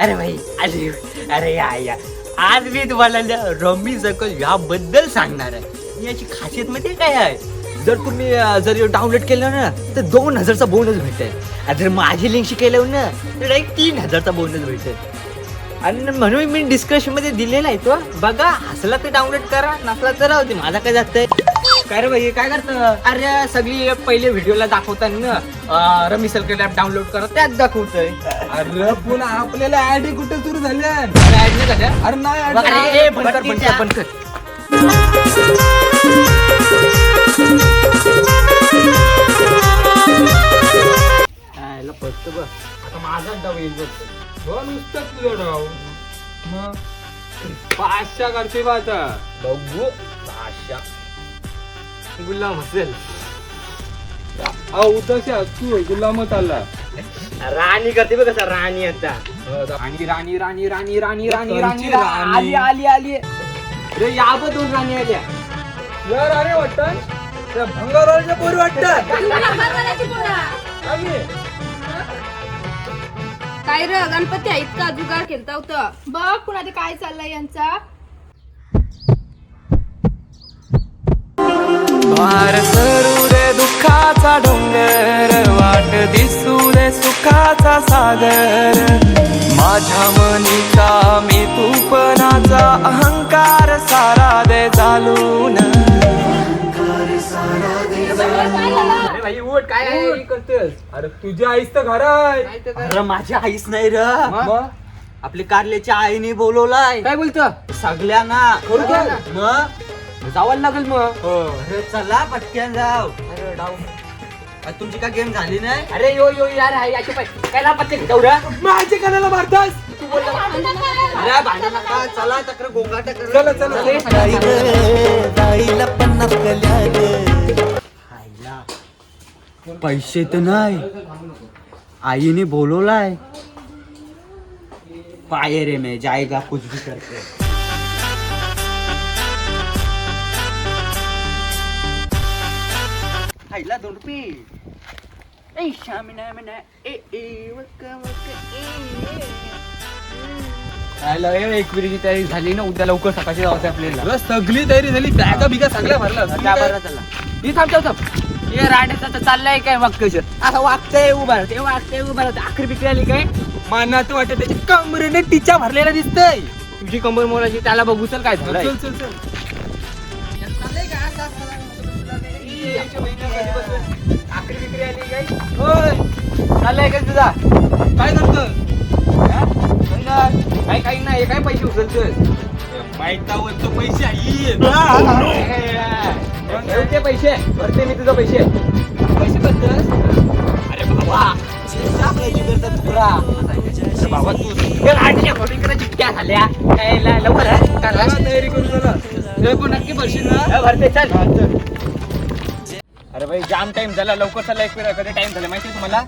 अरे भाई अरे अरे या या. आज मी तुम्हाला रमी सर्कल ह्याबद्दल सांगणार आहे. याची खासियत मध्ये काय आहे? जर तुम्ही जर डाउनलोड केलं ना तर दोन हजारचा बोनस भेटेल. जर माझी लिंकशी केलं ना तर डायरेक्ट तीन हजारचा बोनस भेटेल. आणि म्हणून मी डिस्कशनमध्ये दिलेला आहे तो. बघा हसला तर डाउनलोड करा नसला तर राहू दे. माझा काय आहे? काय रे भाई काय करतं अरे सगळी पहिले व्हिडिओला दाखवताना अं, रमी सर्कल ऍप डाउनलोड करा त्यात दाखवतोय अरे पुन्हा आपल्याला ऍड कुठे सुरू झाल्या अरे नाही झाल्या? अरे नाही add बघ, झाल्या. अरे, ए, बंद कर, बंद कर, बंद कर. यायला पटतं बघ. आता माझाच डाव येईल बघ. हो नुसतं तुझं डाव मग पाचशा करते बा आता बघू भाषा गुलाम असेल गुलामच आला. राणी करते बघ कसा राणी आता. राणी राणी राणी राणी राणी राणी राणी आली आली आली. रे या दोन राणी आल्या. भंगारवाल्याच्या पोरी वाटतात. काय र गणपती आहेत का? जुगार खेळता होत. बघ कुणा ते काय चाललंय यांचा. भार सरू दे दुःखाचा डोंगर वाट दिसू दे सुखाचा सागर. माझ्या मनीचा मी तूपनाचा अहंकार सारा दे चालून भाई उठ काय आहे? हे करतोस अरे तुझी आईच तर घर अरे माझी आईच नाही र. मग? आपली कारल्याच्या आईने बोलवलाय. काय बोलतो? सगळ्यांना? मग? जावं लागेल मग. हो अरे चला पटक्यान जाव. अरे डाव. अरे तुमची का गेम झाली नाही? अरे यो यो यार आहे याचे पाय काय ना पत्ते गौरा माझ्या कानाला मारतास? अरे भांडण नका. चला तक्र गोंगाट कर. चला चला. पैसे तर नाही. आईने बोलवलाय. पाये रे मैं जाएगा कुछ भी करके खायला दोन रुपये. शामिना मिना ए ए वक वक ए. एक विरीची तयारी झाली ना उद्या लवकर सकाळची जावं आपल्याला. तुला सगळी तयारी झाली बॅगा बिगा सगळ्या भरला त्या बरं चला. ही थांब थांब थांब. हे राण्याचा तर चाललाय काय मग कसं असं वागतंय उभा राहते वागतंय उभा राहते आखरी बिक्री आली काय? मानात वाटत त्याच्या कमरेने टिचा भरलेला दिसतंय. तुझी कंबर मोलाची त्याला बघू चल काय चल चल चल. आकरी काय का तुझा? काय करतो काय काही नाही काय पैसे उचलतोय? माहितावरचं पैसे आई ते पैसे भरते मी तुझा पैसे. पैसे बद्दल अरे बाबा सापडायची करता तुकडा बाबा झाल्या. लवकर तयारी करू नक्की भरशील ना? भरते चल. अरे भाई जाम टाइम झाला. लवकर चला एक कधी टाइम झाला माहिती तुम्हाला?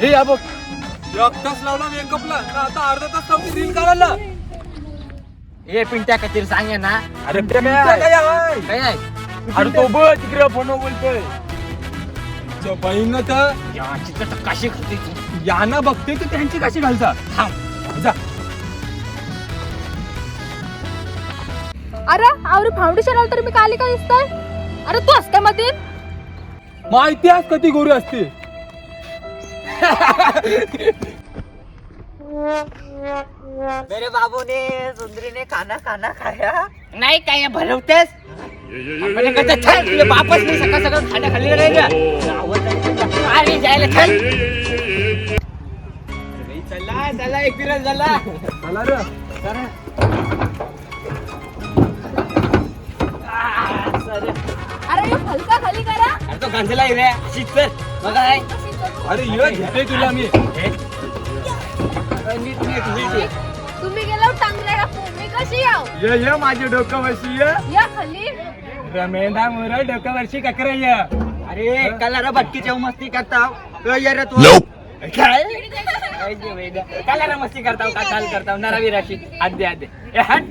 हे या बघ. एक तास लावला आता अर्धा तास लावते रील काढायला. हे पिंट्या काहीतरी सांगे ना. अरे काय आहे? काय आहे? अरे तो बघ तिकडे फोन बोलतोय. च्या तर याची तर कशी खाते तू. याना बघते तर त्यांची कशी घालता. थांब. जा. अरे आवरी फाउंडेशन आलं तरी मी काली का दिसतोय? अरे तू असते मध्ये माहिती आहे कधी गोरी असते? मेरे बाबू ने सुंदरी ने खाना खाना खाया. नाही काय भरवतेस आपण कसं चल तुझे बापच नाही सकाळ सकाळ खाना खाल्लेलं नाही का अरे जायला चल. चला चला एक दिवस झाला चला रे. सर. अरे हे हलका खाली करा. अरे तो गांजला रे. अशीच बघा अरे ये घेते तुला मी. नीट नीट नीट. तुम्ही टाकू मी कशी याव? ये ये माझे डोकं वशी ये. या खाली. रमेदा मोरा डोकं वर्षी ककरे ये. अरे कलर भटकीच्या मस्ती करता रे तू. काय? काय जे वेगळं. कलर मस्ती करताव का चाल करताव? नरावी राशी. आद्य आद्य ए, हट.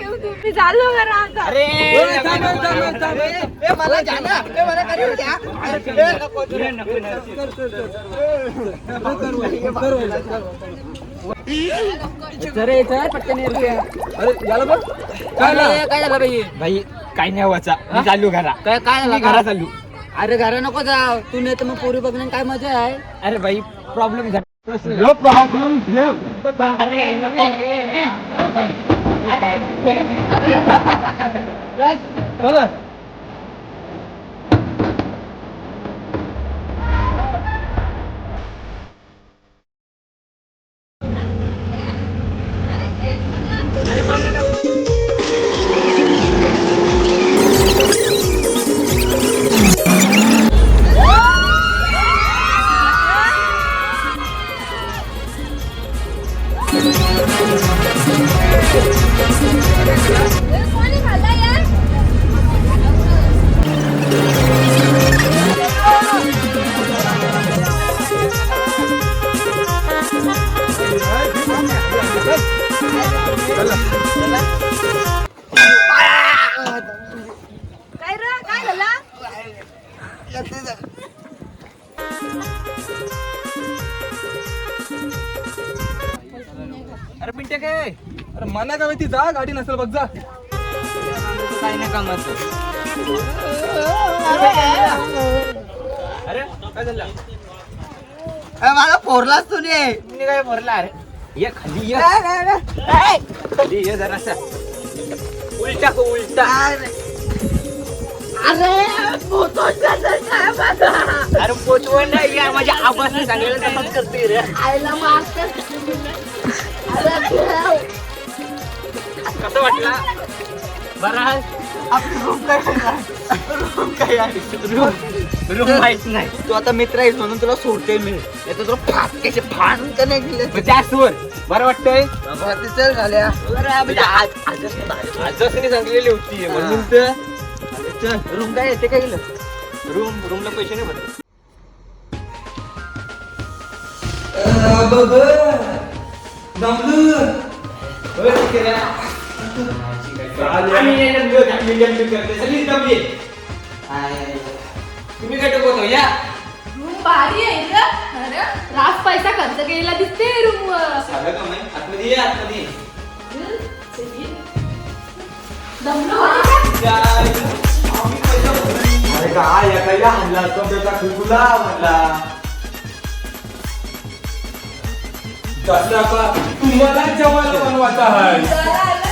घेऊ तुम्ही. चालू करा आता. अरे ए, थांब, थांब, थांब, थांब. ए, मला द्या ना. ए, मला करू द्या. ए, नको, नको, नको. अरे याला बघ. काय झालं? काय झालं बाई? भाई काय नाही वाचा. मी चालू घरा. काय काय मी झालं घरा? चालू अरे घरा नको जाव तू नाही तर मग पोरी बघण्यात काय मजा आहे? अरे भाई प्रॉब्लेम झाला. कोणी अरे मना काय माहिती जा गाडी नसेल बघ जा. काय नाही कामाचं. अरे काय झालं? मला पोरलाच तू नाही मी काय भरला अरे? ये खाली ये. खाली ये जरासा. उलटा हो उलटा. अरे. पोचवण नाही यार माझ्या आवाजने सांगितलं तसंच करते रे. कसं वाटला? बरा रूम माहीत नाही. तू आता मित्र आहेस म्हणून तुला सोडते मी. नाही तर तुला फाटक्याचे फाडून का नाही गेले मग त्या सोर बरं वाटतंय? चल झाल्या. आजच तरी सांगलेली होती. म्हणून तर चल रूम काय येते काय गेलं रूम रूमला पैसे नाही भरले. तुम्ही काय टोकतो या. रूम भारी आहे अरे रास पैसा खर्च केलेला दिसते रूम वर. साधं काम आहे आतमध्ये या आतमध्ये दमलो होती का? अरे काय या काय हल्ला असतो त्याचा खुकुला म्हणला. तुम्हाला जेवायला बनवायचा आहे.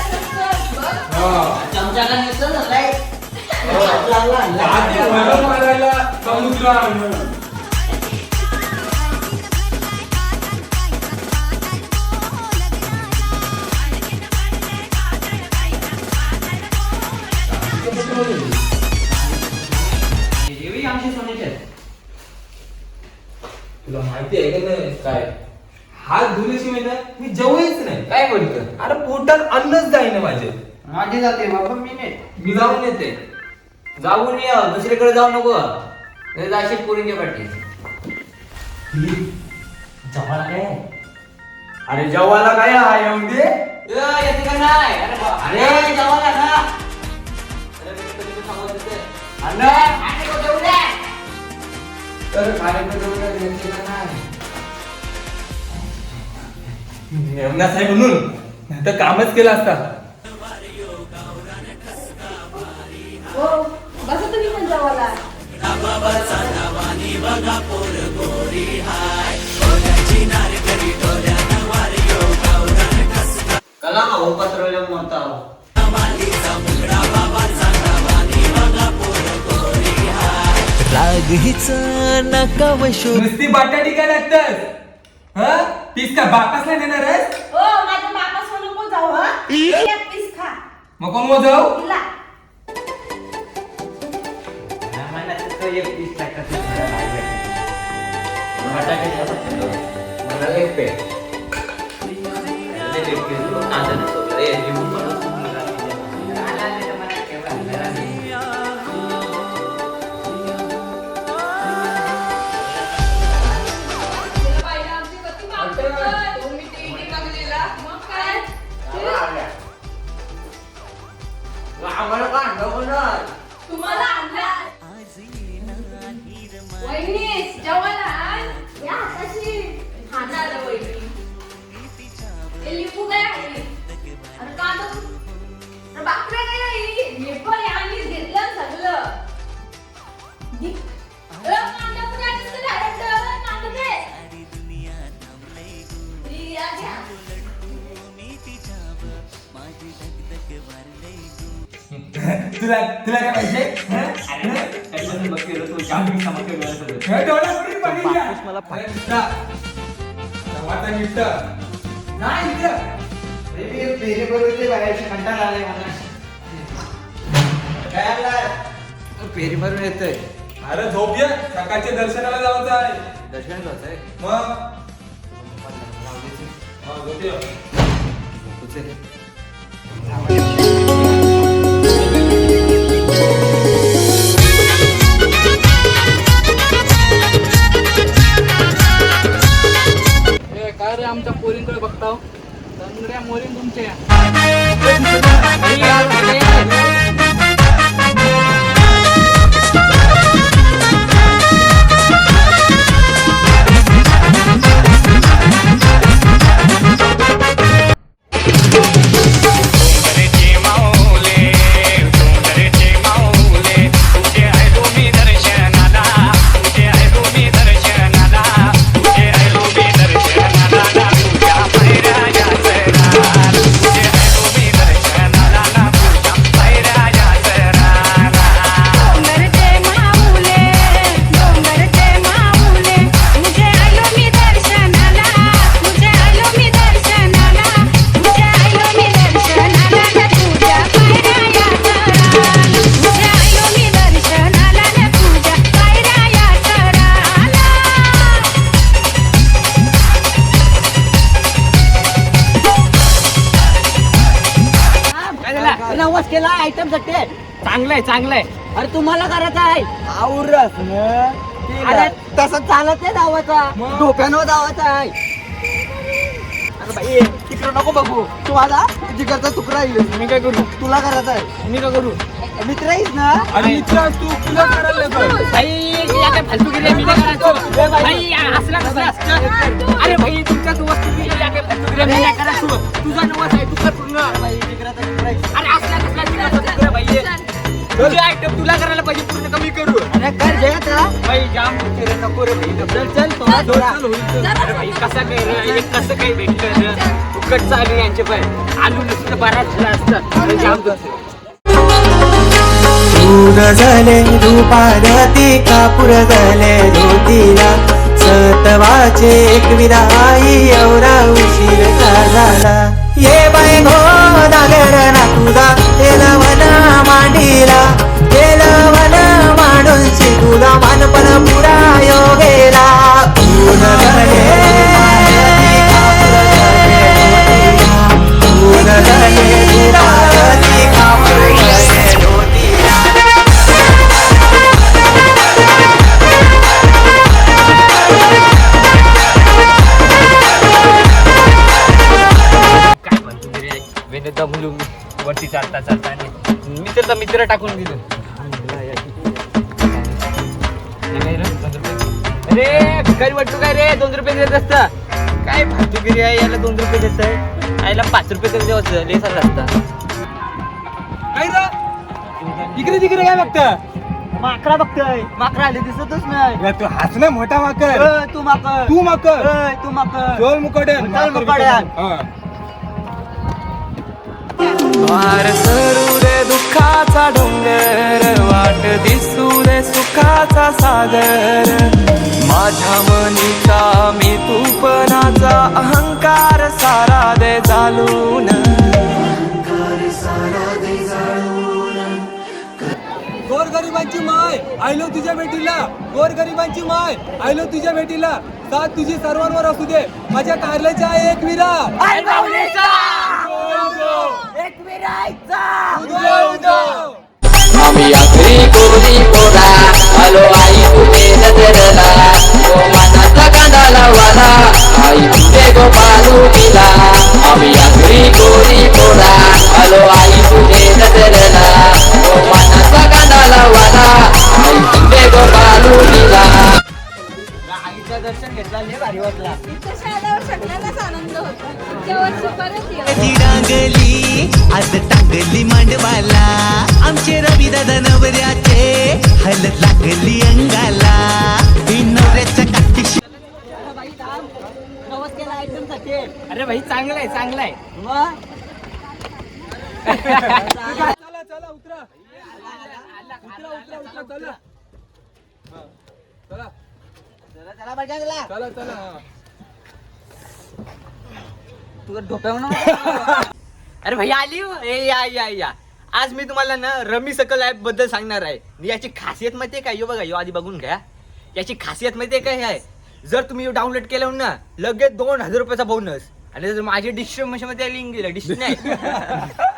मारायला समुद्र आणलं. तुला माहिती आहे का नाही? काय? हात धुल्याशिवाय ना मी जेवायच नाही. काय बोलतो अरे पोटात अन्नच जाईना माझे. माझी जाते बाबा मी नाही मी जाऊन येते जाऊन ये दुसरीकडे जाऊ नको. नाही जाशील पुरींच्या पाठी. जवाला काय अरे जेवायला काय आहे येऊन दे येते का नाही अरे बा- अरे! जवाला ना. अरे मी कधी पण सांगत होते. अण्णा, आणि कुठे उद्या? तर कार्यक्रम का नाही. म्हणून. तर कामच केलं असता. हो बसा तुम्ही पण कला हो मोठा राग हिच नका शोध. नुसती बटाटी काय लागतात हा? तीस का बापास नाही देणार आहेस? हो माझ्या सोनू पण जाऊ हा. एक पीस खा. मग कोण जाऊ एक पीस टाकायचं मला नाही भेटत. बटाट्याच्या पासून मला एक पे लय एक पे. कांदा नाही सोडला. ए, लिंबू पण मला. नाही मला केव्हा आणणार नाही. कोण तुला तुला काय पाहिजे? हे. फेरी मारून येतोय. अरे झोप ये सकाळच्या दर्शनाला जायचं आहे दर्शन जायचंय मग? झोप ये. काय रे आमच्या पोरींकडे बघताव? तंगड्या मोरीन तुमच्या. चांगलंय चांगलंय. अरे तुम्हाला करायचं आहे? आवरस अरे तसं चालत नाही धावाचा डोक्यानं धावाचा आहे. अरे बाई तिकडे नको बघू. तू आता जिगरचा तुकडा येईल मी काय करू? तुला करायचा आहे. मी काय करू? मित्र आहेस ना? अरे मित्र तू तुला करायला. भाई या काय फालतू गेले मी काय करायचो? भाई असला कसं असतं अरे भाई तुमच्याच वस्तू मी या काय फालतू गेले मी काय करायचो? तुझा नवस आहे तू कर पूर्ण. अरे असला कसला भाई तुझे आयटम तुला करायला पाहिजे पूर्ण कमी करू. अरे कर जयता भाई जाम होते रे नको रे भाई चल चल थोडा थोडा. अरे भाई कसा काय रे? हे कसं काही भेटलं रे? फुकट चालू यांचे पाय आलू नुसतं बराच झाला असतं. अरे जाम होते पूर्ण झाले रूपारती कापूर झाले धोतीला. सतवाचे एक विदाई एवढा उशीर का झाला. ये बाय गो नागर ना तुझा तेलवन मांडीला तेलवन मांडून तुझा मानपण पुरा योगेला. वरती चालता चालता. मित्र टाकून दिलं. अरे भिकारी वाटतो काय रे? दोन रुपये देत असता. काय फालतूगिरी आहे याला दोन रुपये देत आहे? आईला पाच रुपये तरी द्यावं लय चालला असता. काय रे? इकडे तिकडे काय बघतं माकडा बघतोय. माकडा आले दिसतच नाही. तू ना मोठा माकर तू माकड. तू माकर तू माकड. चोल मुकड्यान चल मुकाट्यान. वार सरू रे दुःखाचा डोंगर वाट दिसू रे सुखाचा सागर. माझ्या मनीचा मी तूपणाचा अहंकार सारा दे चालून गोर गरिबांची माय आयलो तुझ्या भेटीला. गोर गरिबांची माय आयलो तुझ्या भेटीला. साथ तुझी सर्वांवर असू दे. माझ्या कारल्याच्या एक विरा. आम्ही आखरी कोरी पोरा आलो आई तुझे नजरला तो मनाचा कांदा लावाला आई तुझे गोपालू दिला आम्ही आखरी कोरी पोरा आलो आई तुझे नजरला तो मनाचा कांदा लावाला आई तुझे गोपालू दिला आईच्या दर्शन घेतला लय भारी वाटला डांगली आज टाकली मांडवाला. आमचे रवी दादा नवऱ्याचे हलत लागली अंगाला. नवऱ्याच्या काठी अरे भाई चांगलं आहे चांगलं आहे चला चला उतरा. उतरा उतरा उतरा चला. चला. चला चला. हा. तुला डोप्यावर अरे भाई आली हो. ए या या या. आज मी तुम्हाला ना रमी सकल ऍपबद्दल सांगणार आहे. याची खासियत माहितीये काय यो बघा यो आधी बघून घ्या. याची खासियत माहितीये काय आहे. जर तुम्ही डाउनलोड केलं ना लगेच दोन हजार रुपयाचा बोनस आणि जर माझी डिस्क्रिप्शनमध्ये लिंक दिलं डिश नाही.